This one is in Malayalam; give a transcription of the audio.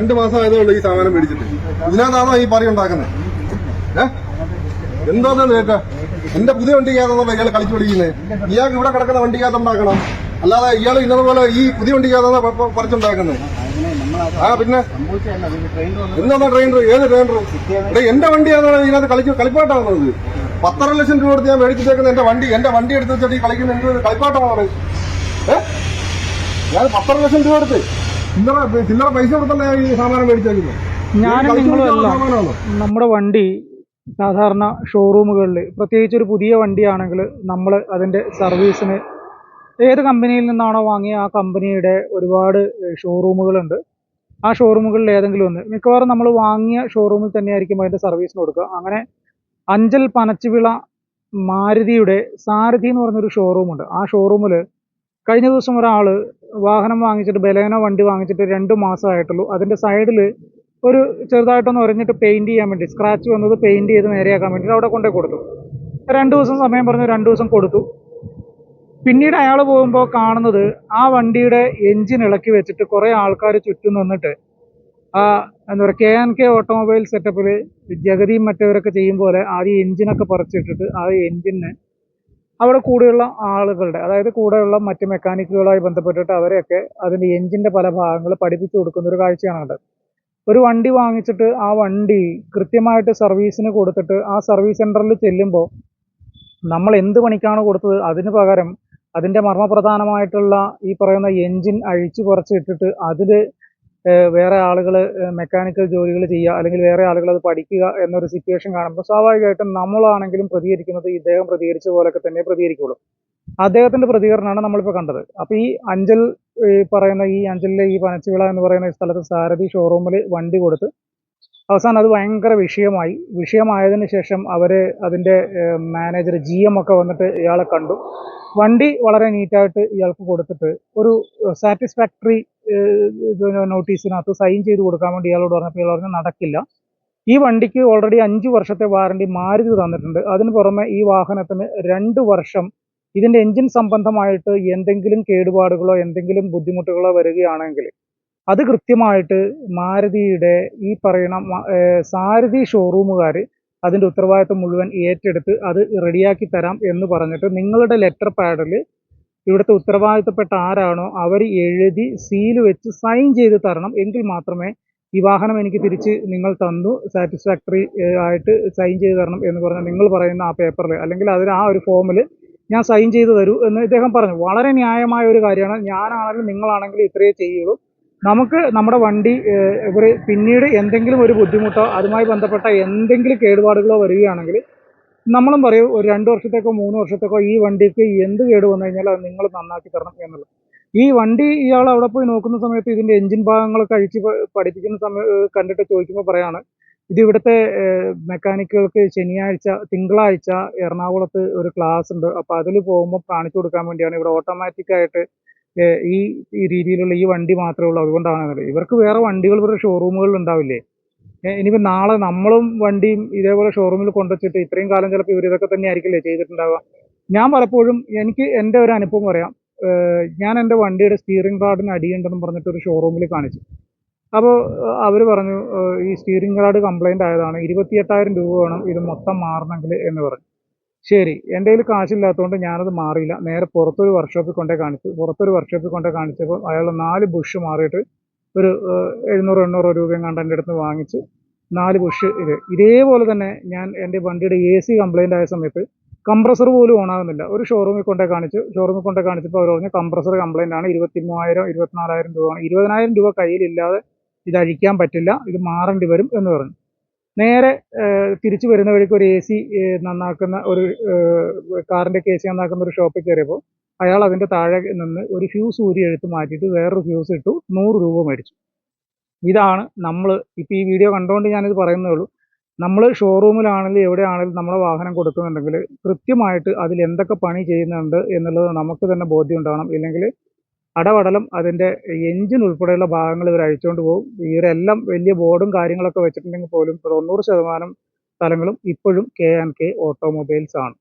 രണ്ട് മാസം ആയതേ ഉള്ളൂ ഈ സാധനം മേടിച്ചിട്ട്. ഇതിനകത്താണോ ഈ പറി ഉണ്ടാക്കുന്നത്? എന്തോന്നു കേൾക്ക എന്റെ പുതിയ വണ്ടിക്കകത്താണോ ഇയാൾ കളിച്ചു പിടിക്കുന്നത് ഇയാൾക്ക് ഇവിടെ കിടക്കുന്ന വണ്ടിക്കകത്ത് ഉണ്ടാക്കണം. അല്ലാതെ ഇയാൾ ഇന്നതുപോലെ ഈ പുതിയ വണ്ടിക്കകത്താണോ പറിച്ചുണ്ടാക്കുന്നത്? ആ പിന്നെ? എന്താ ട്രെയിനർ ഏത് ട്രെയിനർ എന്റെ വണ്ടിയാണോ ഇതിനകത്ത് കളിക്ക് കളിപ്പാട്ടാണത് പത്തര ലക്ഷം രൂപ കൊടുത്ത് ഞാൻ മേടിച്ചിട്ടേക്കുന്ന എന്റെ വണ്ടി. എന്റെ വണ്ടി എടുത്ത് വെച്ചിട്ട് ഈ കളിക്കുന്ന എന്ത് കളിപ്പാട്ടമാണ് ഏഹ് ഞാൻ പത്തര ലക്ഷം രൂപ എടുത്ത് ചില്ലറ ചില്ലറ പൈസ കൊടുത്തല്ലേ ഈ സാമാനം മേടിച്ചേക്കുന്നത്? ഞാനും നമ്മുടെ വണ്ടി സാധാരണ ഷോറൂമുകളിൽ പ്രത്യേകിച്ച് ഒരു പുതിയ വണ്ടിയാണെങ്കിൽ നമ്മൾ അതിന്റെ സർവീസിന് ഏത് കമ്പനിയിൽ നിന്നാണോ വാങ്ങിയ ആ കമ്പനിയുടെ ഒരുപാട് ഷോറൂമുകളുണ്ട് ആ ഷോറൂമുകളിൽ ഏതെങ്കിലും ഒന്ന്. മിക്കവാറും നമ്മൾ വാങ്ങിയ ഷോറൂമിൽ തന്നെയായിരിക്കും അതിന്റെ സർവീസിന് കൊടുക്കുക. അങ്ങനെ അഞ്ചൽ പനച്ചുവിള മാരുതിയുടെ സാരഥി എന്ന് പറഞ്ഞൊരു ഷോറൂമുണ്ട് ആ ഷോറൂമിൽ കഴിഞ്ഞ ദിവസം ഒരാൾ വാഹനം വാങ്ങിച്ചിട്ട് ബലേനോ വണ്ടി വാങ്ങിച്ചിട്ട് രണ്ട് മാസമായിട്ടുള്ളൂ. അതിന്റെ സൈഡിൽ ഒരു ചെറുതായിട്ടൊന്ന് ഉറഞ്ഞിട്ട് പെയിന്റ് ചെയ്യാൻ വേണ്ടി സ്ക്രാച്ച് വന്നത് പെയിന്റ് ചെയ്ത് നേരെയാക്കാൻ വേണ്ടിയിട്ട് അവിടെ കൊണ്ടുപോയി കൊടുത്തു. രണ്ട് ദിവസം സമയം പറഞ്ഞു രണ്ട് ദിവസം കൊടുത്തു. പിന്നീട് അയാൾ പോകുമ്പോൾ കാണുന്നത് ആ വണ്ടിയുടെ എഞ്ചിൻ ഇളക്കി വെച്ചിട്ട് കുറേ ആൾക്കാർ ചുറ്റും നിന്നിട്ട് ആ എന്താ പറയുക കെ എൻ കെ ഓട്ടോമൊബൈൽ സെറ്റപ്പിൽ ജഗതിയും മറ്റവരൊക്കെ ചെയ്യും പോലെ ആദ്യം എഞ്ചിനൊക്കെ പറിച്ചിട്ടിട്ട് ആ എഞ്ചിന് അവിടെ കൂടെയുള്ള ആളുകളുടെ അതായത് കൂടെയുള്ള മറ്റ് മെക്കാനിക്കുകളുമായി ബന്ധപ്പെട്ടിട്ട് അവരെയൊക്കെ അതിന്റെ എഞ്ചിന്റെ പല ഭാഗങ്ങൾ പഠിപ്പിച്ചു കൊടുക്കുന്ന ഒരു കാഴ്ചയാണ് കണ്ടത് ഒരു വണ്ടി വാങ്ങിച്ചിട്ട് ആ വണ്ടി കൃത്യമായിട്ട് സർവീസിന് കൊടുത്തിട്ട് ആ സർവീസ് സെന്ററിൽ ചെല്ലുമ്പോൾ നമ്മൾ എന്ത് പണിക്കാണ് കൊടുത്തത്? അതിന് പകരം അതിന്റെ മർമ്മപ്രധാനമായിട്ടുള്ള ഈ പറയുന്ന എൻജിൻ അഴിച്ചു കുറച്ച് ഇട്ടിട്ട് അതിൽ വേറെ ആളുകൾ മെക്കാനിക്കൽ ജോലികൾ ചെയ്യുക അല്ലെങ്കിൽ വേറെ ആളുകൾ അത് പഠിക്കുക എന്നൊരു സിറ്റുവേഷൻ കാണുമ്പോൾ സ്വാഭാവികമായിട്ടും നമ്മളാണെങ്കിലും പ്രതികരിക്കുന്നത് ഇദ്ദേഹം പ്രതികരിച്ച പോലെയൊക്കെ തന്നെ പ്രതികരിക്കുള്ളൂ. അദ്ദേഹത്തിന്റെ പ്രതികരണമാണ് നമ്മളിപ്പോൾ കണ്ടത്. അപ്പോൾ ഈ അഞ്ചൽ ഈ പറയുന്ന ഈ അഞ്ചലിലെ ഈ പനച്ചുവിള എന്ന് പറയുന്ന സ്ഥലത്ത് സാരഥി ഷോറൂമിൽ വണ്ടി കൊടുത്ത് അവസാനം അത് ഭയങ്കര വിഷയമായി. വിഷയമായതിന് ശേഷം അവർ അതിന്റെ മാനേജർ ജി എം ഒക്കെ വന്നിട്ട് ഇയാളെ കണ്ടു. വണ്ടി വളരെ നീറ്റായിട്ട് ഇയാൾക്ക് കൊടുത്തിട്ട് ഒരു സാറ്റിസ്ഫാക്ടറി നോട്ടീസിനകത്ത് സൈൻ ചെയ്ത് കൊടുക്കാൻ വേണ്ടി ഇയാളോട് പറഞ്ഞപ്പോൾ ഇയാൾ പറഞ്ഞു നടക്കില്ല. ഈ വണ്ടിക്ക് ഓൾറെഡി അഞ്ച് വർഷത്തെ വാറണ്ടി മാരുതി തന്നിട്ടുണ്ട്. അതിന് പുറമെ ഈ വാഹനത്തിന് രണ്ട് വർഷം ഇതിന്റെ എഞ്ചിൻ സംബന്ധമായിട്ട് എന്തെങ്കിലും കേടുപാടുകളോ എന്തെങ്കിലും ബുദ്ധിമുട്ടുകളോ വരികയാണെങ്കിൽ അത് കൃത്യമായിട്ട് മാരുതിയുടെ ഈ പറയുന്ന സാരഥി ഷോറൂമുകാർ അതിന്റെ ഉത്തരവാദിത്വം മുഴുവൻ ഏറ്റെടുത്ത് അത് റെഡിയാക്കി തരാം എന്ന് പറഞ്ഞിട്ട് നിങ്ങളുടെ ലെറ്റർ പാഡിൽ ഇവിടുത്തെ ഉത്തരവാദിത്തപ്പെട്ട ആരാണോ അവർ എഴുതി സീൽ വെച്ച് സൈൻ ചെയ്ത് തരണം. എങ്കിൽ മാത്രമേ ഈ വാഹനം എനിക്ക് തിരിച്ച് നിങ്ങൾ തന്നു. സാറ്റിസ്ഫാക്ടറി ആയിട്ട് സൈൻ ചെയ്ത് തരണം എന്ന് പറഞ്ഞാൽ നിങ്ങൾ പറയുന്ന ആ പേപ്പറിൽ അല്ലെങ്കിൽ അതിന് ആ ഒരു ഫോമിൽ ഞാൻ സൈൻ ചെയ്ത് തരൂ എന്ന് ഇദ്ദേഹം പറഞ്ഞു. വളരെ ന്യായമായ ഒരു കാര്യമാണ്. ഞാനാണെങ്കിലും നിങ്ങളാണെങ്കിലും ഇത്രയേ ചെയ്യുള്ളൂ. നമുക്ക് നമ്മുടെ വണ്ടി ഒരു പിന്നീട് എന്തെങ്കിലും ഒരു ബുദ്ധിമുട്ടോ അതുമായി ബന്ധപ്പെട്ട എന്തെങ്കിലും കേടുപാടുകളോ വരികയാണെങ്കിൽ നമ്മളും പറയും ഒരു രണ്ട് വർഷത്തേക്കോ മൂന്ന് വർഷത്തേക്കോ ഈ വണ്ടിക്ക് എന്ത് കേട് വന്നു കഴിഞ്ഞാൽ അത് നിങ്ങൾ നന്നാക്കി തരണം എന്നുള്ളത്. ഈ വണ്ടി ഇയാൾ അവിടെ പോയി നോക്കുന്ന സമയത്ത് ഇതിന്റെ എഞ്ചിൻ ഭാഗങ്ങളൊക്കെ അഴിച്ച് പ- പഠിപ്പിക്കുന്ന സമയം കണ്ടിട്ട് ചോദിക്കുമ്പോൾ പറയാണ് ഇത് ഇവിടുത്തെ മെക്കാനിക്കുകൾക്ക് ശനിയാഴ്ച തിങ്കളാഴ്ച എറണാകുളത്ത് ഒരു ക്ലാസ് ഉണ്ട്. അപ്പോൾ അതിൽ പോകുമ്പോൾ കാണിച്ചു കൊടുക്കാൻ വേണ്ടിയാണ് ഇവിടെ ഓട്ടോമാറ്റിക്കായിട്ട് ഈ രീതിയിലുള്ള ഈ വണ്ടി മാത്രമേ ഉള്ളൂ. അതുകൊണ്ടാണ് ഇവർക്ക് വേറെ വണ്ടികൾ ഇവരുടെ ഷോറൂമുകളിൽ ഉണ്ടാവില്ലേ? ഇനിയിപ്പോൾ നാളെ നമ്മളും വണ്ടിയും ഇതേപോലെ ഷോറൂമിൽ കൊണ്ടുവച്ചിട്ട് ഇത്രയും കാലം ചിലപ്പോൾ ഇവർ ഇതൊക്കെ തന്നെ ആയിരിക്കില്ലേ ചെയ്തിട്ടുണ്ടാവുക? ഞാൻ പലപ്പോഴും എനിക്ക് എന്റെ ഒരു അനുഭവം പറയാം. ഞാൻ എന്റെ വണ്ടിയുടെ സ്റ്റിയറിംഗ് കാർഡിന് അടിയുണ്ടെന്ന് പറഞ്ഞിട്ട് ഒരു ഷോറൂമിൽ കാണിച്ചു. അപ്പോൾ അവർ പറഞ്ഞു ഈ സ്റ്റിയറിംഗ് കാർഡ് കംപ്ലൈന്റ് ആയതാണ്. ഇരുപത്തിയെട്ടായിരം രൂപ വേണം ഇത് മൊത്തം മാറണമെങ്കിൽ എന്ന് പറഞ്ഞു. ശരി എന്റെ കയ്യിൽ കാശില്ലാത്തതുകൊണ്ട് ഞാനത് മാറിയില്ല. നേരെ പുറത്തൊരു വർക്ക്ഷോപ്പിൽ കൊണ്ടേ കാണിച്ചു. പുറത്തൊരു വർക്ക്ഷോപ്പിൽ കൊണ്ടേ കാണിച്ചപ്പോൾ അയാൾ നാല് ബുഷ് മാറിയിട്ട് ഒരു എഴുന്നൂറ് എണ്ണൂറ് രൂപയും കണ്ട് എന്റെ അടുത്ത് വാങ്ങിച്ച് നാല് ബുഷ് ഇത്. ഇതേപോലെ തന്നെ ഞാൻ എന്റെ വണ്ടിയുടെ എ സി കംപ്ലൈന്റ് ആയ സമയത്ത് കംപ്രസർ പോലും ഓണാകുന്നില്ല ഒരു ഷോറൂമിൽ കൊണ്ടേ കാണിച്ചു ഷോറൂമിൽ കൊണ്ടേ കാണിച്ചപ്പോൾ അവർ പറഞ്ഞു കംപ്രസർ കംപ്ലൈന്റ് ആണ്. ഇരുപത്തി മൂവായിരം ഇരുപത്തിനാലായിരം രൂപയാണ് ഇരുപതിനായിരം രൂപ കയ്യിലില്ലാതെ ഇത് അഴിക്കാൻ പറ്റില്ല. ഇത് മാറേണ്ടി വരും എന്ന് പറഞ്ഞു. നേരെ തിരിച്ചു വരുന്ന വഴിക്ക് ഒരു എ സി നന്നാക്കുന്ന ഒരു കാറിന്റെ കെ സി നന്നാക്കുന്ന ഒരു ഷോപ്പിൽ കയറിയപ്പോൾ അയാൾ അതിന്റെ താഴെ നിന്ന് ഒരു ഫ്യൂസ് ഊരി എടുത്ത് മാറ്റിയിട്ട് വേറൊരു ഫ്യൂസ് ഇട്ടു. നൂറ് രൂപ മേടിച്ചു. ഇതാണ് നമ്മൾ ഇപ്പോൾ ഈ വീഡിയോ കണ്ടുകൊണ്ട് ഞാനിത് പറയുന്നേ ഉള്ളൂ. നമ്മൾ ഷോറൂമിലാണെങ്കിലും എവിടെയാണെങ്കിലും നമ്മളെ വാഹനം കൊടുക്കുന്നുണ്ടെങ്കിൽ കൃത്യമായിട്ട് അതിൽ എന്തൊക്കെ പണി ചെയ്യുന്നുണ്ട് എന്നുള്ളത് നമുക്ക് തന്നെ ബോധ്യം ഉണ്ടാവണം. ഇല്ലെങ്കിൽ അടവടലം അതിന്റെ എഞ്ചിൻ ഉൾപ്പെടെയുള്ള ഭാഗങ്ങൾ ഇവർ അഴിച്ചുകൊണ്ട് പോകും. ഇവരെല്ലാം വലിയ ബോർഡും കാര്യങ്ങളൊക്കെ വെച്ചിട്ടുണ്ടെങ്കിൽ പോലും തൊണ്ണൂറ് ശതമാനം സ്ഥലങ്ങളും ഇപ്പോഴും കെ ആൻഡ് കെ ഓട്ടോമൊബൈൽസ് ആണ്.